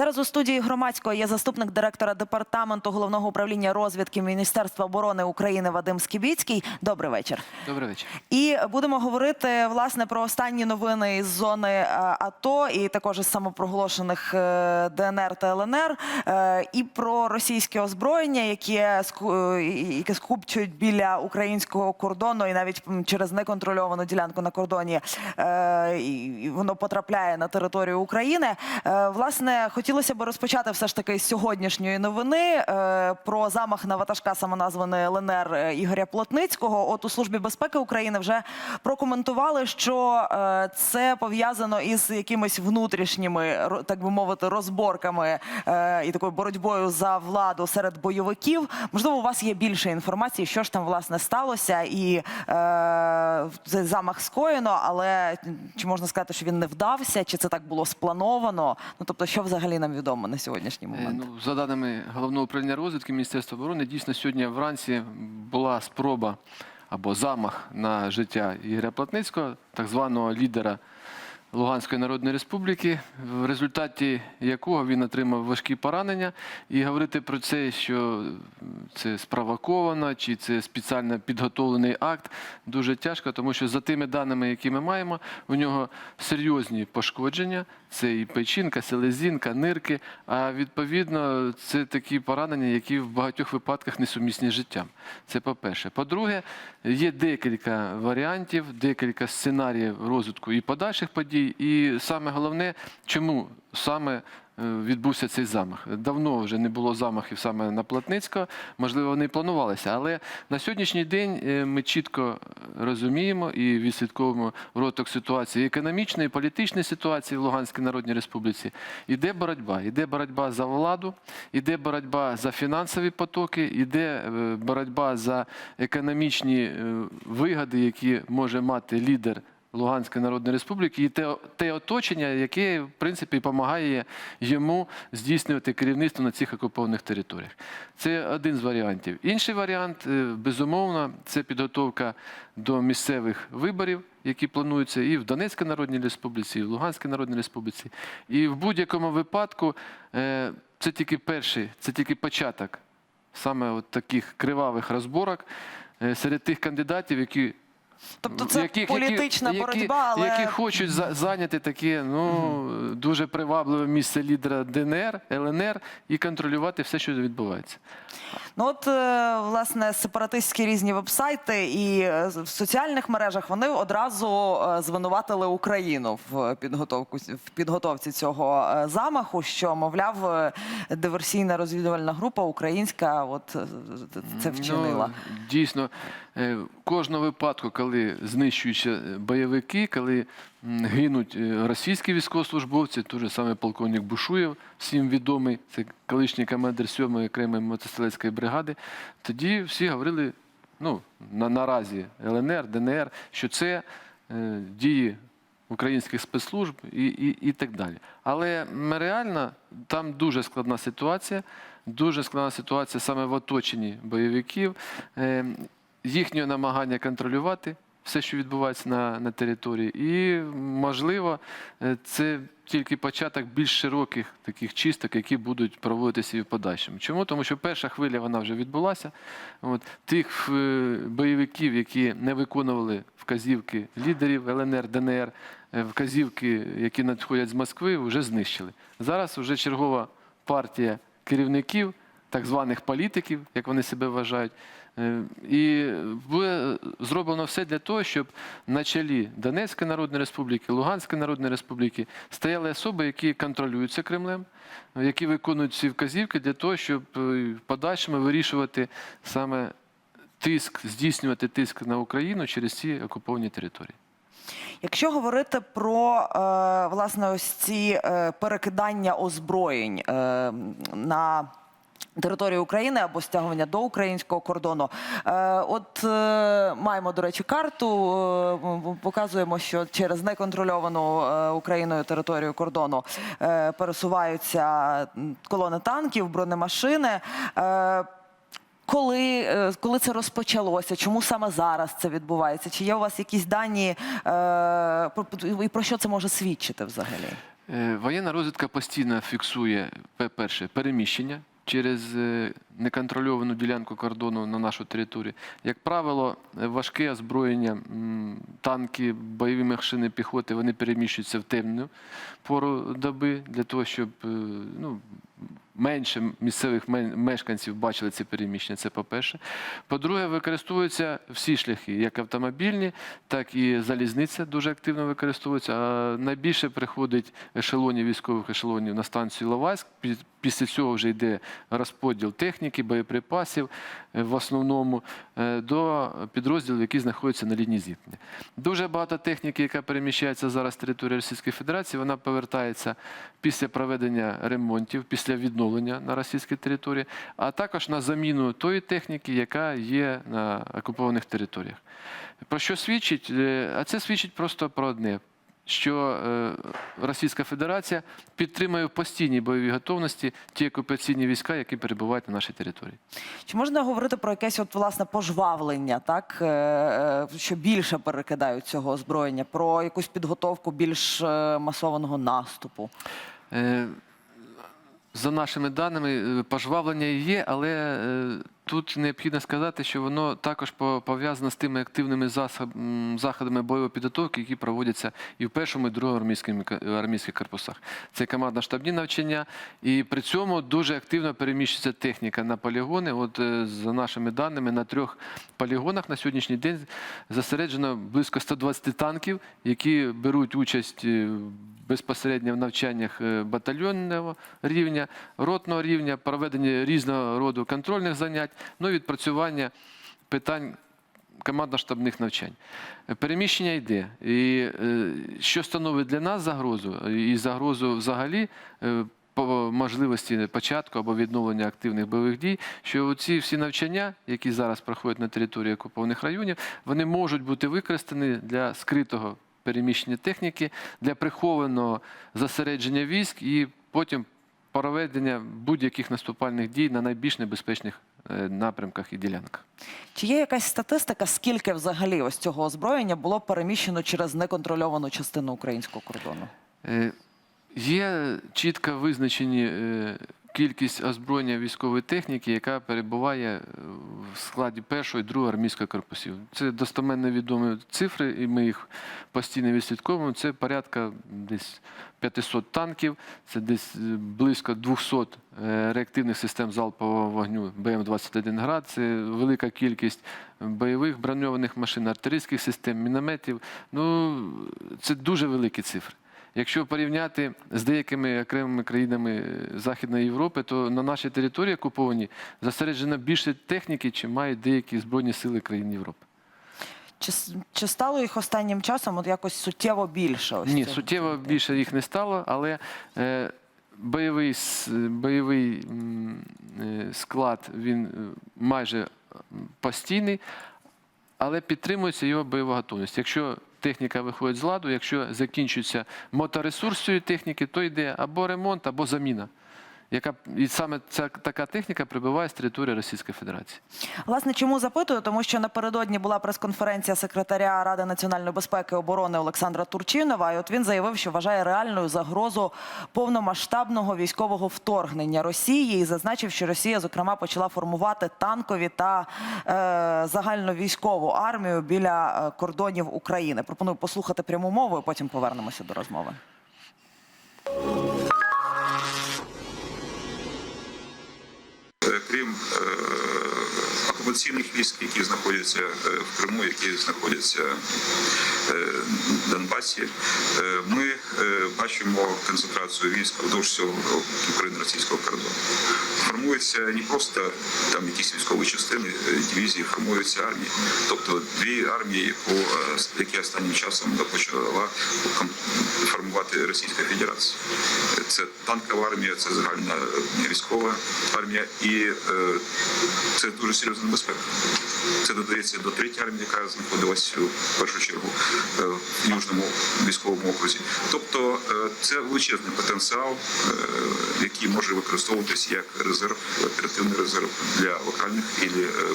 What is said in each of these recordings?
Зараз у студії громадського є заступник директора департаменту головного управління розвідки Міністерства оборони України Вадим Скібіцький. Добрий вечір. Добрий вечір. І будемо говорити власне про останні новини із зони е, АТО і також із самопроголошених е, ДНР та ЛНР, е, і про російське озброєння, яке яке скупчують біля українського кордону, і навіть через неконтрольовану ділянку на кордоні воно потрапляє на територію України. Власне, хотілося б розпочати все ж таки з сьогоднішньої новини е, про замах на ватажка самоназваної ЛНР е, Ігоря Плотницького. От у службі безпеки України вже прокоментували, що е, це пов'язано із якимись внутрішніми, так би мовити, розборками е, і такою боротьбою за владу серед бойовиків. Можливо, у вас є більше інформації, що ж там власне сталося, і е, цей замах скоєно, але чи можна сказати, що він не вдався, чи це так було сплановано? Ну тобто, що взагалі нам відомо на сьогоднішній Е, момент? Ну, за даними головного управління розвідки Міністерства оборони, дійсно сьогодні вранці була спроба або замах на життя Ігоря Платницького, так званого лідера Луганської Народної Республіки, в результаті якого він отримав важкі поранення. І говорити про це, що це спровоковано, чи це спеціально підготовлений акт, дуже тяжко, тому що за тими даними, які ми маємо, у нього серйозні пошкодження. Це і печінка, селезінка, нирки. А відповідно, це такі поранення, які в багатьох випадках несумісні з життям. Це по-перше. По-друге, є декілька варіантів, декілька сценаріїв розвитку і подальших подій. І саме головне, чому саме е, відбувся цей замах. Давно вже не було замахів саме на Платницького. Можливо, вони планувалися, але на сьогоднішній день е, ми чітко розуміємо і відслідковуємо розвиток ситуації економічної, політичної ситуації в Луганській Народній Республіці. Іде боротьба. Іде боротьба за владу, іде боротьба за фінансові потоки, іде е, боротьба за економічні вигоди, які може мати лідер. Луганської Народної Республіки і те, те оточення, яке в принципі допомагає йому здійснювати керівництво на цих окупованих територіях. Це один з варіантів. Інший варіант, е, безумовно, це підготовка до місцевих виборів, які плануються і в Донецькій Народній Республіці, і в Луганській Народній Республіці. І в будь-якому випадку е, це тільки перший, це тільки початок саме от таких кривавих розборок е, серед тих кандидатів, які Тобто це яких- політична які, боротьба, але які хочуть зайняти таке ну дуже привабливе місце лідера ДНР, ЛНР і контролювати все, що відбувається. Ну от е, власне сепаратистські різні вебсайти і е, в соціальних мережах вони одразу е, звинуватили Україну в підготовку в підготовці цього замаху, що мовляв диверсійна розвідувальна група українська, от це вчинила. Ну, дійсно, е, кожного випадку, коли знищуються е, бойовики, коли гинуть е, російські військовослужбовці, той же саме полковник Бушуєв, всім відомий, це колишній командир 7-ї окремої мотострілецької бригади, тоді всі говорили, ну, на наразі ЛНР, ДНР, що це е, дії українських спецслужб і, і, і так далі. Але реально там дуже складна ситуація, дуже складна ситуація саме в оточенні бойовиків, їхнє намагання контролювати все, що відбувається на, на території. І, можливо, е, це тільки початок більш широких таких чисток, які будуть проводитися і в подальшому. Чому? Тому що перша хвиля вона вже відбулася. От, тих е, бойовиків, які не виконували вказівки лідерів ЛНР, ДНР, е, вказівки, які надходять з Москви, вже знищили. Зараз вже чергова партія керівників, так званих політиків, як вони себе вважають. Е, І буде зроблено все для того, щоб на чолі Донецької Народної Республіки, Луганської Народної Республіки стояли особи, які контролюються Кремлем, які виконують ці вказівки для того, щоб е, в подальшому вирішувати саме тиск, здійснювати тиск на Україну через ці окуповані території. Якщо говорити про е, власне ось ці е, перекидання озброєнь е, на територію України або стягування до українського кордону, е, от е, маємо до речі карту. е, показуємо, що через неконтрольовану Україною територію кордону пересуваються колони танків, бронемашини. Коли, коли це розпочалося? Чому саме зараз це відбувається? Чи є у вас якісь дані і про що це може свідчити взагалі? Воєнна розвідка постійно фіксує, по-перше, переміщення через е, неконтрольовану ділянку кордону на нашу територію. Як правило, е, важке озброєння, танки, бойові машини піхоти, вони переміщуються в темну пору доби для того, щоб е, ну, менше місцевих мешканців бачили ці переміщення. Це по-перше. По-друге, використовуються всі шляхи, як автомобільні, так і залізниця дуже активно використовується. А найбільше приходить ешелонів, військових ешелонів на станцію Ловайськ. Пі- Після цього вже йде розподіл техніки, боєприпасів е, в основному е, до підрозділів, які знаходяться на лінії зіткнення. Дуже багато техніки, яка переміщається зараз з території Російської Федерації, вона повертається після проведення ремонтів, після відновлення на російській території, а також на заміну тої техніки, яка є на окупованих територіях. Про що свідчить? Е, А це свідчить просто про одне. Що е, Російська Федерація підтримує в постійній бойовій готовності ті окупаційні війська, які перебувають на нашій території. Чи можна говорити про якесь от власне пожвавлення, так е, е, що більше перекидають цього озброєння, про якусь підготовку більш масованого наступу? За нашими даними, пожвавлення є, але тут необхідно сказати, що воно також по- пов'язано з тими активними заходами бойової підготовки, які проводяться і в першому, і в другому ка- армійських корпусах. Це командно-штабні навчання, і при цьому дуже активно переміщується техніка на полігони. От е, за нашими даними, на трьох полігонах на сьогоднішній день зосереджено близько 120 танків, які беруть участь е, безпосередньо в навчаннях е, батальйонного рівня, ротного рівня, проведення різного роду контрольних занять, ну і відпрацювання питань командно-штабних навчань. Переміщення йде. І е, що становить для нас загрозу, і загрозу взагалі. е, По можливості початку або відновлення активних бойових дій, що ці всі навчання, які зараз проходять на території окупованих районів, вони можуть бути використані для скритого переміщення техніки, для прихованого зосередження військ і потім проведення будь-яких наступальних дій на найбільш небезпечних е, напрямках і ділянках. Чи є якась статистика, скільки взагалі ось цього озброєння було переміщено через неконтрольовану частину українського кордону? Е, Є чітко визначені е, кількість озброєння військової техніки, яка перебуває е, в складі першого і другого армійського корпусів. Це достеменно відомі цифри, і ми їх постійно відслідковуємо. Це порядка десь 500 танків, це десь е, близько 200 е, реактивних систем залпового вогню БМ-21 град. Це велика кількість бойових броньованих машин, артилерійських систем, мінометів. Ну, це дуже великі цифри. Якщо порівняти з деякими окремими країнами е, Західної Європи, то на нашій території окуповані зосереджено більше техніки, чим мають деякі збройні сили країн Європи. Чи, чи стало їх останнім часом от якось суттєво більше? Ось Ні, суттєво більше їх не стало, але е, бойовий, бойовий е, склад він е, майже постійний, але підтримується його бойова готовність. Якщо техніка виходить з ладу, якщо закінчується моторесурс цієї техніки, то йде або ремонт, або заміна. Яка і саме ця така техніка прибуває з території Російської Федерації. Власне, чому запитую? Тому що напередодні була прес-конференція секретаря Ради національної безпеки і оборони Олександра Турчинова. І от він заявив, що вважає реальною загрозу повномасштабного військового вторгнення Росії і зазначив, що Росія, зокрема, почала формувати танкові та е, загальновійськову армію біля е, кордонів України. Пропоную послухати пряму мову, потім повернемося до розмови. Uh... окупаційних військ, які знаходяться е, в Криму, які знаходяться е, в Донбасі, е, ми бачимо концентрацію військ вдовж всього україно-російського кордону. Формуються не просто там якісь військові частини, дивізії, формуються армії. Тобто дві армії, які останнім часом почала формувати Російська Федерація. Це танкова армія, це загальна військова армія, і це дуже серйозна небезпека. Це додається до третьої армії, яка знаходилась в першу чергу е, в Южному військовому окрузі. Тобто е, це величезний потенціал, е, який може використовуватись як резерв, оперативний резерв для локальних і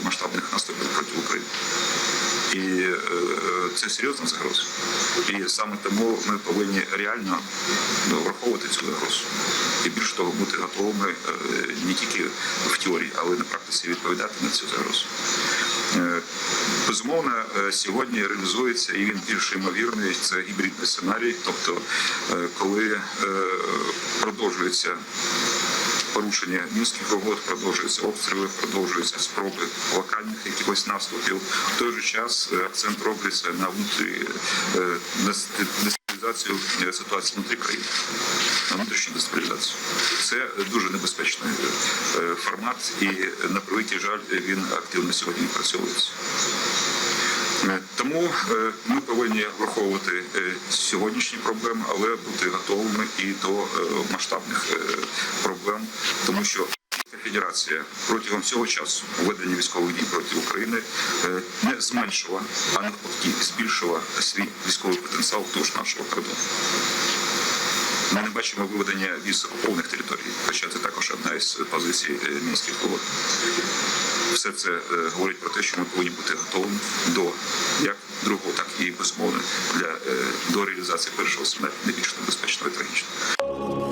масштабних наступів проти України. І е, це серйозна загроза. І саме тому ми повинні реально ну, враховувати цю загрозу. І більше того, бути готовими е, не тільки в теорії, але й на практиці відповідати на цю загрозу. Е, Безумовно, сьогодні реалізується і він більш ймовірний. Це гібридний сценарій, тобто коли продовжується порушення мінських угод, продовжуються обстріли, продовжуються спроби локальних якихось наступів. В той же час е, акцент робиться на внутрі е, дестабілізацію е, ситуації внутрі країни, на внутрішню дестабілізацію. Це дуже небезпечний формат, і на превеликий жаль він активно сьогодні відпрацьовується. Тому е, ми повинні враховувати е, сьогоднішні проблеми, але бути готовими і до е, масштабних проблем, тому що Федерація протягом цього часу введення військових дій проти України не зменшила, а навпаки збільшила свій військовий потенціал вздовж нашого кордону. Ми не бачимо виведення віз окупованих територій, хоча це також одна із позицій е, мінських угод. Все це е, говорить про те, що ми повинні бути готовими до як другого, так і безумовно для е, до реалізації першого сценарію не більш небезпечного і трагічного.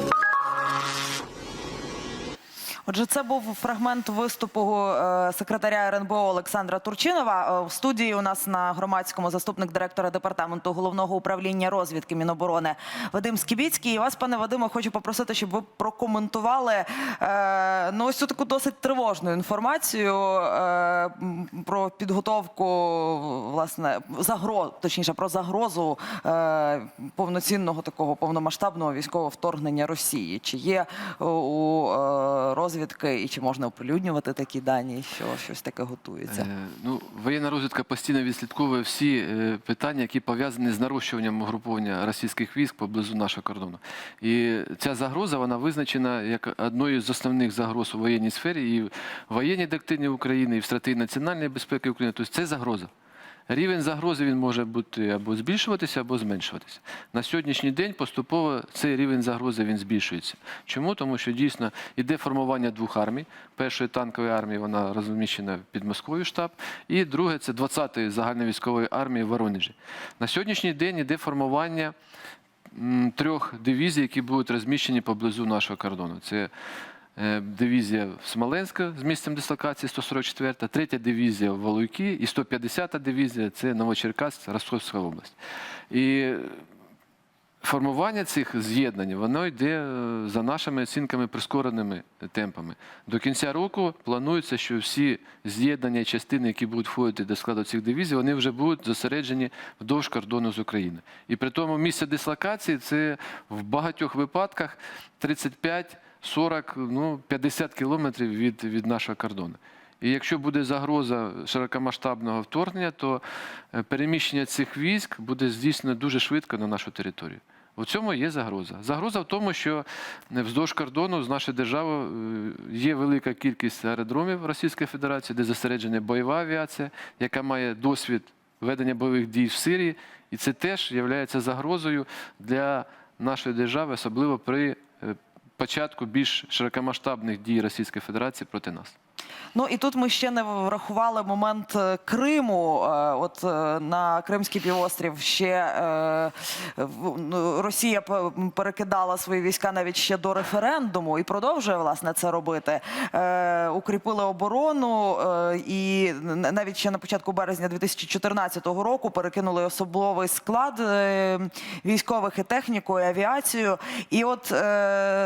Отже, це був фрагмент виступу е, секретаря РНБО Олександра Турчинова. Е, В студії у нас на громадському заступник директора департаменту головного управління розвідки Міноборони Вадим Скібіцький. І вас, пане Вадиме, хочу попросити, щоб ви прокоментували е, ну ось цю таку досить тривожну інформацію про підготовку власне загроз, точніше про загрозу повноцінного такого повномасштабного військового вторгнення Росії. Чи є у е, розвідки і чи можна оприлюднювати такі дані, що щось таке готується? Е, Ну, воєнна розвідка постійно відслідковує всі е, питання, які пов'язані з нарощуванням угруповання російських військ поблизу нашого кордону. І ця загроза вона визначена як одною з основних загроз у воєнній сфері і в воєнній доктрині України, і в стратегії національної безпеки України. Тобто це загроза. Рівень загрози він може бути або збільшуватися, або зменшуватися. На сьогоднішній день поступово цей рівень загрози він збільшується. Чому? Тому що дійсно йде формування двох армій. Першої танкової армії вона розміщена під Москвою штаб, і друге це 20-ї загальновійськової армії в Воронежі. На сьогоднішній день йде формування трьох дивізій, які будуть розміщені поблизу нашого кордону. Це дивізія Смоленська з місцем дислокації 144, третя дивізія в Валуйки і 150-та дивізія це Новочеркаськ, Ростовська область. І формування цих з'єднань воно йде е, за нашими оцінками прискореними темпами. До кінця року планується, що всі з'єднання і частини, які будуть входити до складу цих дивізій, вони вже будуть зосереджені вдовж кордону з України. І при тому місце дислокації це в багатьох випадках 35 40, ну 50 кілометрів від, від нашого кордону. І якщо буде загроза широкомасштабного вторгнення, то е, переміщення цих військ буде здійснено дуже швидко на нашу територію. У цьому є загроза. Загроза в тому, що е, вздовж кордону з нашою державою е, є велика кількість аеродромів Російської Федерації, де зосереджена бойова авіація, яка має досвід ведення бойових дій в Сирії, і це теж є загрозою для нашої держави, особливо при початку більш широкомасштабних дій Російської Федерації проти нас. Ну і тут ми ще не врахували момент е, Криму. Е, От е, на Кримський півострів ще ну, Росія перекидала свої війська навіть ще до референдуму і продовжує власне це робити. Укріпили оборону і навіть ще на початку березня 2014 року перекинули особовий склад військових і техніку, і авіацію. І от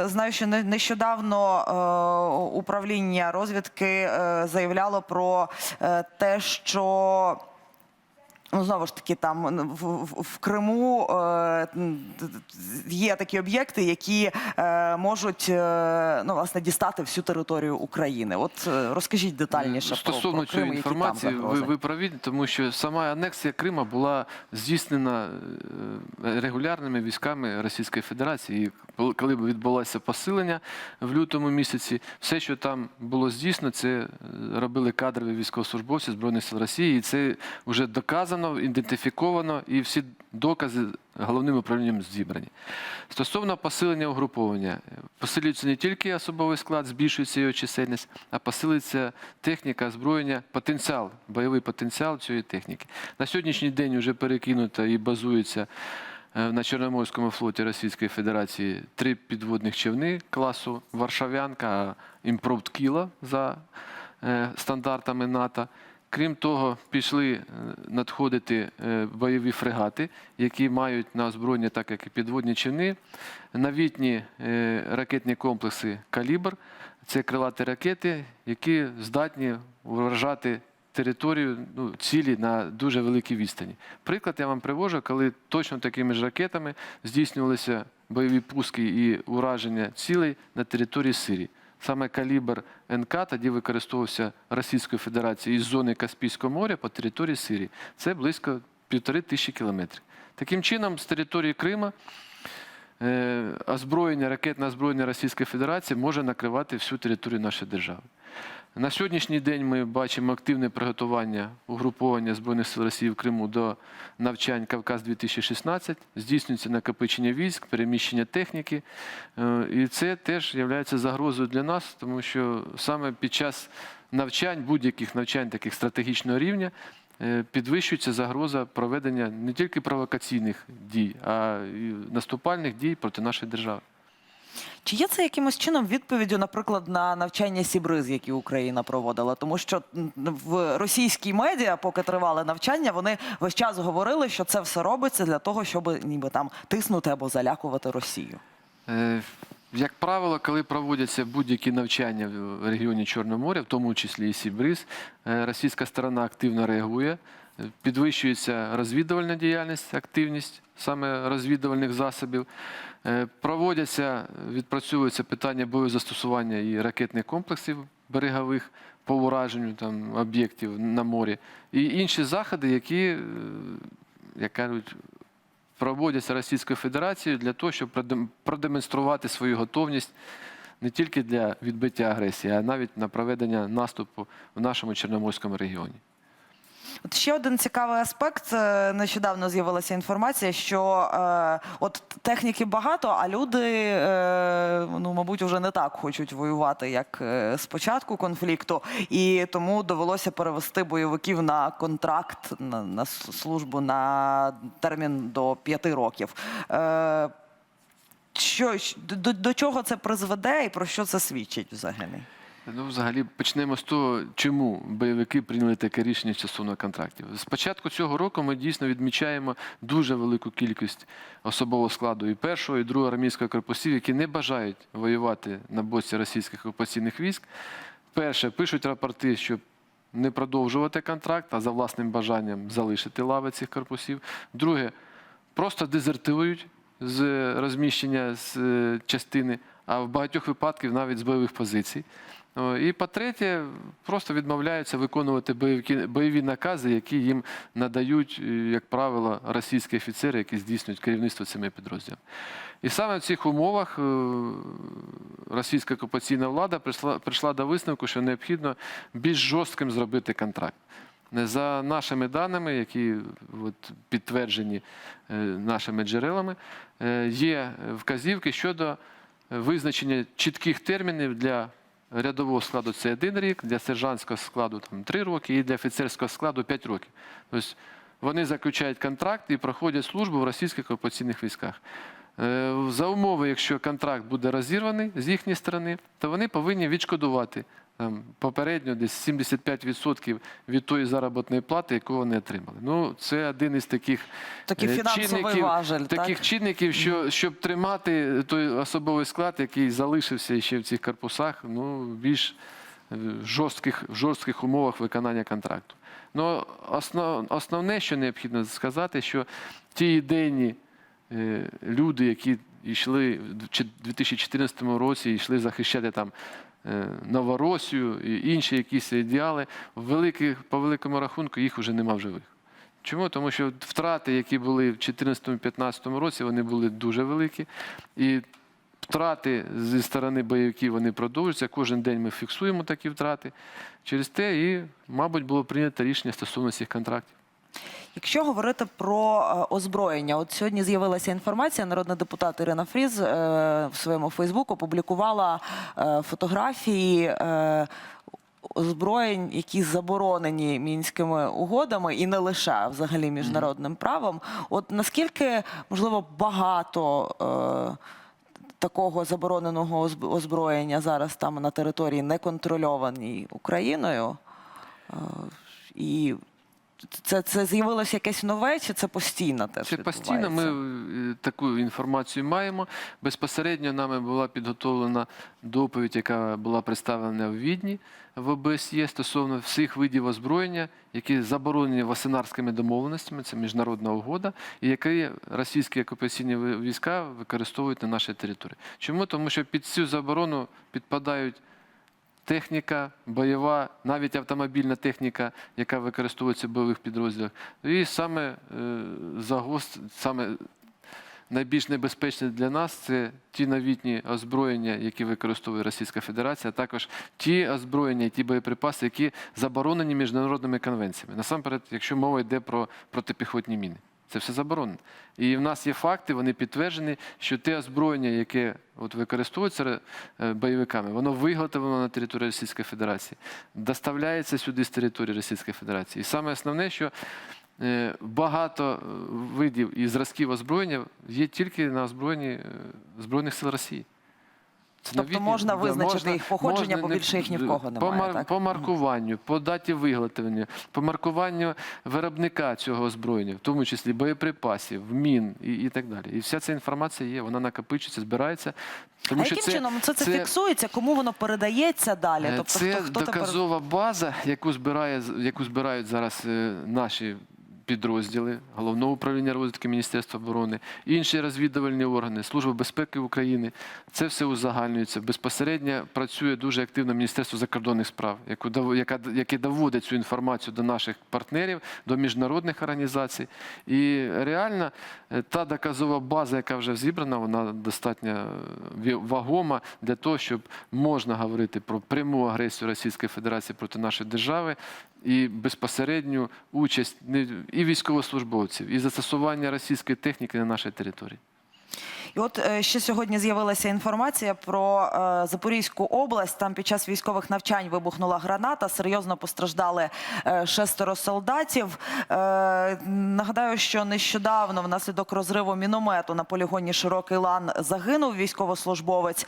знаю, що не- нещодавно управління розвідки е, заявляло про е, те, що. Ну, знову ж таки, там в, в, в Криму е, є такі об'єкти, які е, можуть е, ну, власне, дістати всю територію України. От е, розкажіть детальніше про, Стосовно про Крим, цієї які там ви, ви праві, тому що сама анексія Крима була здійснена регулярними військами Російської Федерації. І коли- відбулося посилення в лютому місяці, все, що там було здійснено, це е, робили кадрові військовослужбовці Збройних сил Росії, і це вже доказано. ідентифіковано і всі докази головним управлінням зібрані. Стосовно посилення угруповання, посилюється не тільки особовий склад, збільшується його чисельність, а посилюється техніка, озброєння, потенціал, бойовий потенціал цієї техніки. На сьогоднішній день вже перекинуто і базується на Чорноморському флоті Російської Федерації три підводних човни класу Варшавянка, імпровд Кіла за е, стандартами НАТО. Крім того, пішли е, надходити е, бойові фрегати, які мають на озброєння, так як і підводні човни, новітні е, ракетні комплекси Калібр. Це крилаті ракети, які здатні вражати територію ну, цілі на дуже великій відстані. Приклад я вам привожу, коли точно такими ж ракетами здійснювалися бойові пуски і ураження цілей на території Сирії. Саме калібр НК тоді використовувався Російською Федерацією із зони Каспійського моря по території Сирії. Це близько півтори тисячі кілометрів. Таким чином, з території Крима е, озброєння, ракетне озброєння Російської Федерації може накривати всю територію нашої держави. На сьогоднішній день ми бачимо активне приготування угруповання Збройних сил Росії в Криму до навчань Кавказ-2016. Здійснюється накопичення військ, переміщення техніки. Е, І це теж є загрозою для нас, тому що саме під час навчань, будь-яких навчань таких стратегічного рівня, е, підвищується загроза проведення не тільки провокаційних дій, а й наступальних дій проти нашої держави. Чи є це якимось чином відповіддю, наприклад, на навчання Сібриз, які Україна проводила? Тому що в російській медіа, поки тривали навчання, вони весь час говорили, що це все робиться для того, щоб ніби там тиснути або залякувати Росію. Е, Як правило, коли проводяться будь-які навчання в регіоні Чорного моря, в тому числі і Сібриз, е, російська сторона активно реагує, підвищується розвідувальна діяльність, активність саме розвідувальних засобів. Е, Проводяться, відпрацьовуються питання боєзастосування і ракетних комплексів берегових по ураженню там, об'єктів на морі, і інші заходи, які, е, як кажуть, проводяться Російською Федерацією для того, щоб продемонструвати свою готовність не тільки для відбиття агресії, а навіть на проведення наступу в нашому Чорноморському регіоні. От ще один цікавий аспект. Е, Нещодавно з'явилася інформація, що е, от техніки багато, а люди, е, ну мабуть, вже не так хочуть воювати, як е, з початку конфлікту, і тому довелося перевести бойовиків на контракт на, на службу на термін до п'яти років. Е, що до, до чого це призведе і про що це свідчить взагалі? Ну, взагалі, почнемо з того, чому бойовики прийняли таке рішення стосовно контрактів. З початку цього року ми дійсно відмічаємо дуже велику кількість особового складу і першого, і другого армійського корпусів, які не бажають воювати на боці російських окупаційних військ. Перше, пишуть рапорти, щоб не продовжувати контракт, а за власним бажанням залишити лави цих корпусів. Друге, просто дезертирують з розміщення з е, частини, а в багатьох випадках навіть з бойових позицій. І по-третє, просто відмовляються виконувати бойові, накази, які їм надають, е, як правило, російські офіцери, які здійснюють керівництво цими підрозділами. І саме в цих умовах е, російська окупаційна влада прийшла, до висновку, що необхідно більш жорстким зробити контракт. За нашими даними, які от, підтверджені е, нашими джерелами, е, є вказівки щодо визначення чітких термінів для рядового складу це один рік, для сержантського складу там, три роки і для офіцерського складу п'ять років. Тобто вони заключають контракт і проходять службу в російських окупаційних військах. Е, За умови, якщо контракт буде розірваний з їхньої сторони, то вони повинні відшкодувати там, попередньо десь 75% від тої заробітної плати, яку вони отримали. Ну, це один із таких Такий е, чинників, важель, таких так? чинників, що щоб тримати той особовий склад, який залишився ще в цих корпусах, ну більш е, жорстких, в жорстких умовах виконання контракту. Ну, основ, основне, що необхідно сказати, що ті ідейні е, люди, які йшли в 2014 році, йшли захищати там Новоросію і інші якісь ідеали, великих, по великому рахунку їх вже нема в живих. Чому? Тому що втрати, які були в 2014-2015 році, вони були дуже великі. І втрати зі сторони бойовиків вони продовжуються. Кожен день ми фіксуємо такі втрати. Через те і, мабуть, було прийнято рішення стосовно цих контрактів. Якщо говорити про е, озброєння, от сьогодні з'явилася інформація. Народна депутат Ірина Фріз е, в своєму Фейсбуку опублікувала е, фотографії. Озброєнь, які заборонені мінськими угодами, і не лише а взагалі міжнародним правом. От наскільки можливо багато е, такого забороненого озб- озброєння зараз там на території неконтрольованій Україною? Е, і це, це з'явилося якесь нове, чи це постійно теж Це постійно. Ми е, таку інформацію маємо. Безпосередньо нами була підготовлена доповідь, яка була представлена в Відні в ОБСЄ стосовно всіх видів озброєння, які заборонені Васенарськими домовленостями, це міжнародна угода, і які російські окупаційні війська використовують на нашій території. Чому? Тому що під цю заборону підпадають техніка, бойова, навіть автомобільна техніка, яка використовується в бойових підрозділах. І саме е, загост, саме найбільш небезпечне для нас це ті новітні озброєння, які використовує Російська Федерація, а також ті озброєння, ті боєприпаси, які заборонені міжнародними конвенціями. Насамперед, якщо мова йде про протипіхотні міни. Це все заборонено. І в нас є факти, вони підтверджені, що те озброєння, яке от використовується е, бойовиками, воно виготовлено на території Російської Федерації, доставляється сюди з території Російської Федерації. І саме основне, що е, багато е, видів і зразків озброєння є тільки на озброєнні Збройних сил Росії. Це Тобто новітні- можна да, визначити їх походження, можна бо більше їх ні в кого по, немає, мар- так? по маркуванню, по даті виготовлення, по маркуванню виробника цього озброєння, в тому числі боєприпасів, мін і, і так далі. І вся ця інформація є, вона накопичується, збирається. Тому а що яким це, чином це, це, фіксується? Кому воно передається далі? Е, Тобто, Це хто, хто тепер база, яку збирає яку збирають зараз е, наші підрозділи головного управління розвідки Міністерства оборони, інші розвідувальні органи, Служба безпеки України. Це все узагальнюється. Безпосередньо працює дуже активно Міністерство закордонних справ, яке доводить цю інформацію до наших партнерів, до міжнародних організацій. І реально е, та доказова база, яка вже зібрана, вона достатньо е, вагома для того, щоб можна говорити про пряму агресію Російської Федерації проти нашої держави і безпосередню участь і військовослужбовців, і застосування російської техніки на нашій території. І от е, ще сьогодні з'явилася інформація про е, Запорізьку область. Там під час військових навчань вибухнула граната. Серйозно постраждали е, шестеро солдатів. Нагадаю, що нещодавно внаслідок розриву міномету на полігоні Широкий лан загинув військовослужбовець.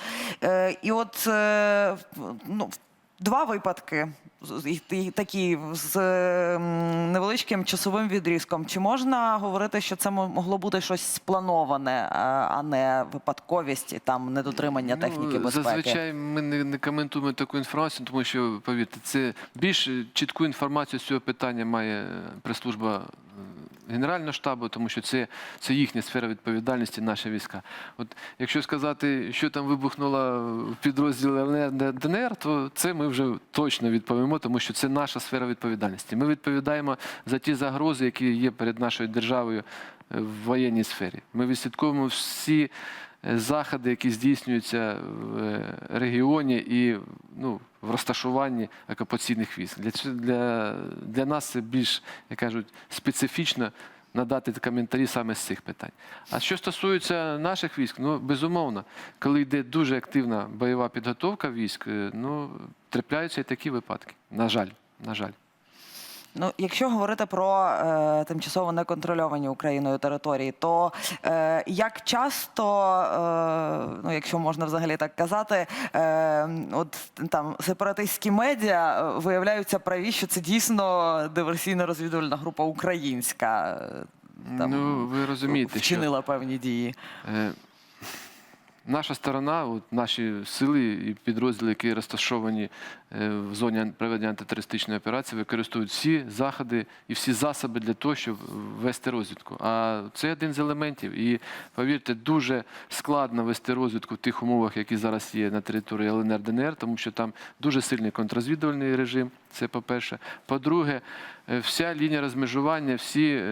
І от ну, два випадки. Такі з е, невеличким часовим відрізком. Чи можна говорити, що це могло бути щось сплановане, а а не випадковість і там недотримання техніки Ну, безпеки? Зазвичай ми не, не коментуємо таку інформацію, тому що, повірте, це більш чітку інформацію з цього питання має е, прес-служба е, Генерального штабу, тому що це, це їхня сфера відповідальності, наші війська. От якщо сказати, що там вибухнуло в підрозділі ЛНР ДНР, то це ми вже точно відповімо, тому що це наша сфера відповідальності. Ми відповідаємо за ті загрози, які є перед нашою державою е, в воєнній сфері. Ми відслідковуємо всі е, заходи, які здійснюються в е, регіоні і ну, в розташуванні окупаційних військ. Для, для, для нас це більш, як кажуть, специфічно надати коментарі саме з цих питань. А що стосується наших військ, ну безумовно, коли йде дуже активна бойова підготовка військ, е, ну трапляються і такі випадки. На жаль, на жаль. Ну, якщо говорити про е, тимчасово неконтрольовані Україною території, то е, як часто, е, ну якщо можна взагалі так казати, е, от там сепаратистські медіа е, виявляються праві, що це дійсно диверсійно-розвідувальна група українська. е, Там, ну ви розумієте, що вчинила певні дії. Е, Наша сторона, от наші сили і підрозділи, які розташовані е, в зоні проведення антитерористичної операції, використовують всі заходи і всі засоби для того, щоб вести розвідку. А це один з елементів. І повірте, дуже складно вести розвідку в тих умовах, які зараз є на території ЛНР ДНР, тому що там дуже сильний контррозвідувальний режим. Це по-перше. По-друге, е, вся лінія розмежування, всі.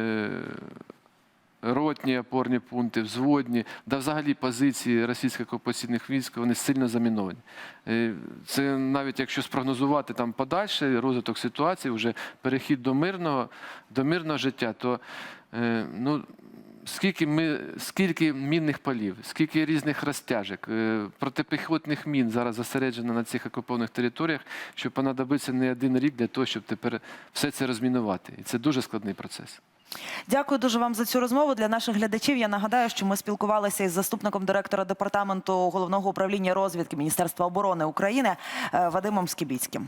Ротні опорні пункти, взводні, да взагалі позиції російських окупаційних військ вони сильно заміновані. Е, Це навіть якщо спрогнозувати там подальший розвиток ситуації, вже перехід до мирного, до мирного життя, то е, ну, скільки, ми, скільки мінних полів, скільки різних розтяжок, е, протипіхотних мін зараз зосереджено на цих окупованих територіях, що понадобиться не один рік для того, щоб тепер все це розмінувати. І це дуже складний процес. Дякую дуже вам за цю розмову. Для наших глядачів я нагадаю, що ми спілкувалися із заступником директора департаменту головного управління розвідки Міністерства оборони України е, Вадимом Скібіцьким.